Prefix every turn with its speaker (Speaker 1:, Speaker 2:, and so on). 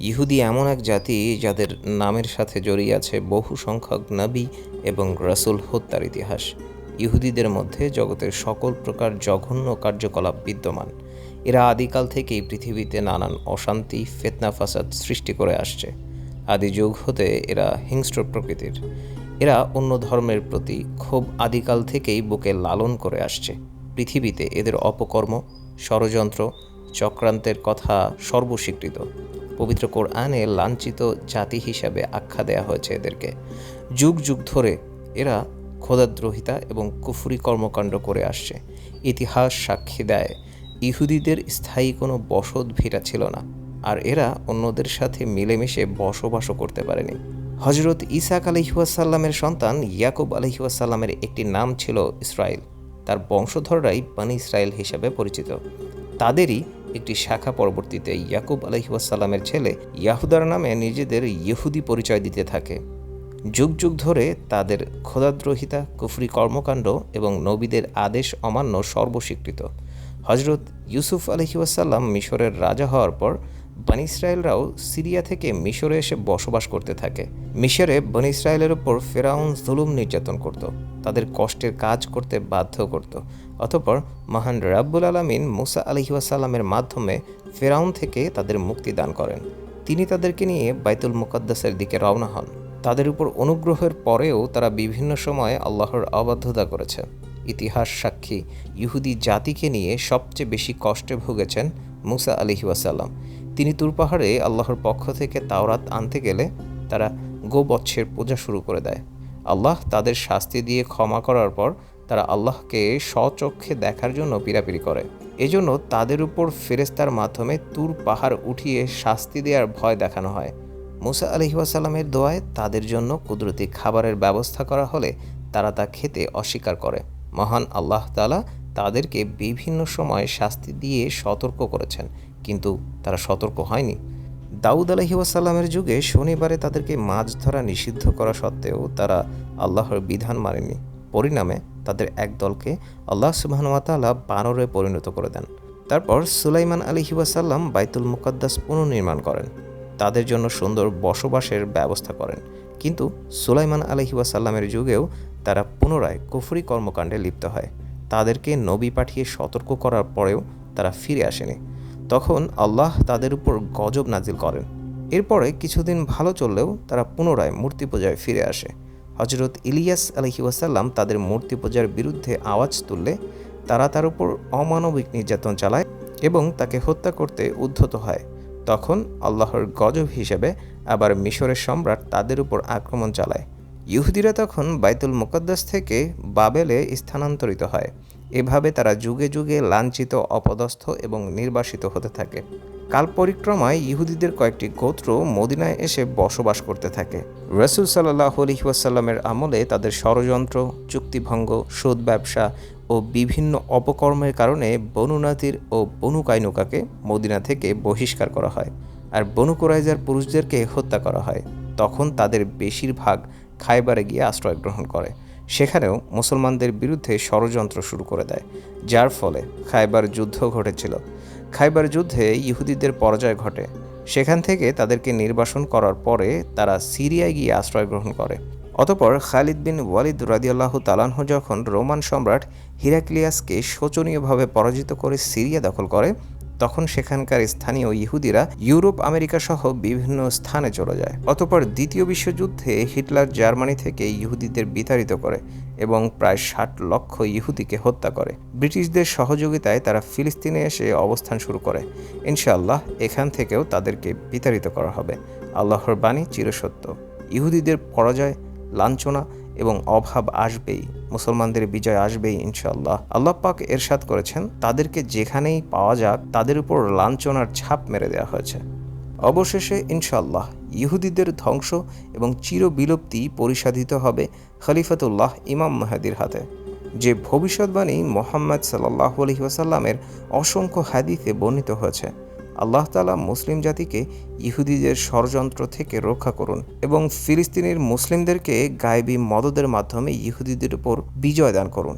Speaker 1: ইহুদি এমন এক জাতি যাদের নামের সাথে জড়িয়ে আছে বহু সংখ্যক নবী এবং রাসূল হত্যার ইতিহাস। ইহুদিদের মধ্যে জগতের সকল প্রকার জঘন্য কার্যকলাপ বিদ্যমান। এরা আদিকাল থেকেই পৃথিবীতে নানান অশান্তি, ফেতনা, ফাসাদ সৃষ্টি করে আসছে। আদি যুগ হতে এরা হিংস্র প্রকৃতির। এরা অন্য ধর্মের প্রতি খুব আদিকাল থেকেই বুকে লালন করে আসছে। পৃথিবীতে এদের অপকর্ম ষড়যন্ত্র, চক্রান্তের কথা সর্বস্বীকৃত। পবিত্র কোরআনে লাঞ্ছিত জাতি হিসাবে আখ্যা দেয়া হয়েছে এদেরকে। যুগ যুগ ধরে এরা খোদাদ্রোহিতা এবং কুফুরি কর্মকাণ্ড করে আসছে। ইতিহাস সাক্ষী দেয়, ইহুদিদের স্থায়ী কোনো বসত ভিটা ছিল না, আর এরা অন্যদের সাথে মিলেমিশে বসবাসও করতে পারেনি। হজরত ইসাক আলহিউসাল্লামের সন্তান ইয়াকুব আলহিউসাল্লামের একটি নাম ছিল ইসরায়েল বংশধররাই বানি ইসরায়েল হিসাবে পরিচিত। তাদেরই একটি শাখা পরবর্তীতে ইয়াকুব আলহিউসাল্লামের ছেলে ইয়াহুদার নামে নিজেদের ইহুদি পরিচয় দিতে থাকে। যুগ যুগ ধরে তাদের খোদাদ্রোহিতা, কুফরি কর্মকাণ্ড এবং নবীদের আদেশ অমান্য সর্বস্বীকৃত। হজরত ইউসুফ আলহিউসাল্লাম মিশরের রাজা হওয়ার পর বানি ইসরায়েলরাও সিরিয়া থেকে মিশরে এসে বসবাস করতে থাকে। মিশরে বনি ইসরায়েলের ওপর ফেরাউন জুলুম নির্যাতন করত। তাদের কষ্টের কাজ করতে বাধ্য করত। অতপর মহান রাব্বুল আলমিন মুসা আলহিউসাল্লামের মাধ্যমে ফেরাউন থেকে তাদের মুক্তি দান করেন। তিনি তাদেরকে নিয়ে বাইতুল মুকদ্দাসের দিকে রওনা হন। তাদের উপর অনুগ্রহের পরেও তারা বিভিন্ন সময়ে আল্লাহর অবাধ্যতা করেছে। ইতিহাস সাক্ষী, ইহুদি জাতিকে নিয়ে সবচেয়ে বেশি কষ্টে ভুগেছেন মুসা আলিহি ওয়াসাল্লাম। তিনি তুরপাহাড়ে আল্লাহর পক্ষ থেকে তাওরাত আনতে গেলে তারা গোবৎসের পূজা শুরু করে দেয়। আল্লাহ তাদের শাস্তি দিয়ে ক্ষমা করার পর তারা আল্লাহকে স্বচক্ষে দেখার জন্য পিরাপিরি করে। এজন্য তাদের উপর ফেরেস্তার মাধ্যমে তুর পাহাড় উঠিয়ে শাস্তি দেওয়ার ভয় দেখানো হয়। মুসা আলহিউসাল্লামের দোয়ায় তাদের জন্য কুদরতি খাবারের ব্যবস্থা করা হলে তারা তা খেতে অস্বীকার করে। মহান আল্লাহ তালা তাদেরকে বিভিন্ন সময় শাস্তি দিয়ে সতর্ক করেছেন, কিন্তু তারা সতর্ক হয়নি। দাউদ আলহিউসাল্লামের যুগে শনিবারে তাদেরকে মাছ ধরা নিষিদ্ধ করা সত্ত্বেও তারা আল্লাহর বিধান মানেনি। পরিণামে তাদের এক দলকে আল্লাহ সুবাহনওয়াতালা বানরে পরিণত করে দেন। তারপর সুলাইমান আলহিউসাল্লাম বাইতুল মুকদ্দাস পুনর্নির্মাণ করেন। তাদের জন্য সুন্দর বসবাসের ব্যবস্থা করেন। কিন্তু সুলাইমান আলহিউসাল্লামের যুগেও তারা পুনরায় কুফরি কর্মকাণ্ডে লিপ্ত হয়। তাদেরকে নবী পাঠিয়ে সতর্ক করার পরেও তারা ফিরে আসেনি। তখন আল্লাহ তাদের উপর গজব নাজিল করেন। এরপরে কিছুদিন ভালো চললেও তারা পুনরায় মূর্তি পূজায় ফিরে আসে। হজরত ইলিয়াস আলহিউসাল্লাম তাদের মূর্তি পূজার বিরুদ্ধে আওয়াজ তুললে তারা তার উপর অমানবিক নির্যাতন চালায় এবং তাকে হত্যা করতে উদ্ধত হয়। তখন আল্লাহর গজব হিসেবে আবার মিশরের সম্রাট তাদের উপর আক্রমণ চালায়। ইহুদিরা তখন বাইতুল মুকদ্দাস থেকে বাবেলে স্থানান্তরিত হয়। এভাবে তারা যুগে যুগে লাঞ্ছিত, অপদস্থ এবং নির্বাসিত হতে থাকে। কাল পরিক্রমায় ইহুদিদের কয়েকটি গোত্র মদিনায় এসে বসবাস করতে থাকে। রসুল সাল্লাহ আলহিউসাল্লামের আমলে তাদের ষড়যন্ত্র, চুক্তিভঙ্গ, সুদ ব্যবসা ও বিভিন্ন অপকর্মের কারণে বনুনাতির ও বনু কাইনুকাকে মদিনা থেকে বহিষ্কার করা হয় আর বনু কোরাইজার পুরুষদেরকে হত্যা করা হয়। তখন তাদের বেশিরভাগ খাইবারে গিয়ে আশ্রয় গ্রহণ করে। সেখানেও মুসলমানদের বিরুদ্ধে ষড়যন্ত্র শুরু করে দেয়, যার ফলে খাইবার যুদ্ধ ঘটেছিল। খাইবার যুদ্ধে ইহুদিদের পরাজয় ঘটে। সেখান থেকে তাদেরকে নির্বাসন করার পরে তারা সিরিয়ায় গিয়ে আশ্রয় গ্রহণ করে। অতপর খালিদ বিন ওয়ালিদ রাদিয়াল্লাহু তালানহ যখন রোমান সম্রাট হিরাক্লিয়াসকে শোচনীয়ভাবে পরাজিত করে সিরিয়া দখল করে তখন সেখানকার স্থানীয় ইহুদিরা ইউরোপ, আমেরিকা সহ বিভিন্ন স্থানে চলে যায়। অতপর দ্বিতীয় বিশ্বযুদ্ধে হিটলার জার্মানি থেকে ইহুদিদের বিতাড়িত করে এবং প্রায় ষাট লক্ষ ইহুদিকে হত্যা করে। ব্রিটিশদের সহযোগিতায় তারা ফিলিস্তিনে এসে অবস্থান শুরু করে। ইনশাআল্লাহ এখান থেকেও তাদেরকে বিতাড়িত করা হবে। আল্লাহর বাণী চিরসত্য। ইহুদিদের পরাজয়, লাঞ্ছনা এবং অভাব আসবেই। মুসলমানদের বিজয় আসবেই ইনশাল্লাহ আল্লাহ পাক এরশাদ করেছেন, তাদেরকে যেখানেই পাওয়া যাক, তাদের উপর লাঞ্ছনার ছাপ মেরে দেওয়া হয়েছে। অবশেষে ইনশাল্লাহ ইহুদিদের ধ্বংস এবং চিরবিলুপ্তি পরিসাধিত হবে খলিফাতুল্লাহ ইমাম মাহাদির হাতে। যে ভবিষ্যৎবাণী মোহাম্মদ সাল্লাহ আলহিহাসাল্লামের অসংখ্য হাদিতে বর্ণিত হয়েছে আল্লাহ তালা মুসলিম জাতিকে ইহুদিদের ষড়যন্ত্র থেকে রক্ষা করুন এবং ফিলিস্তিনের মুসলিমদেরকে গায়েবী মদদের মাধ্যমে ইহুদিদের উপর বিজয় দান করুন।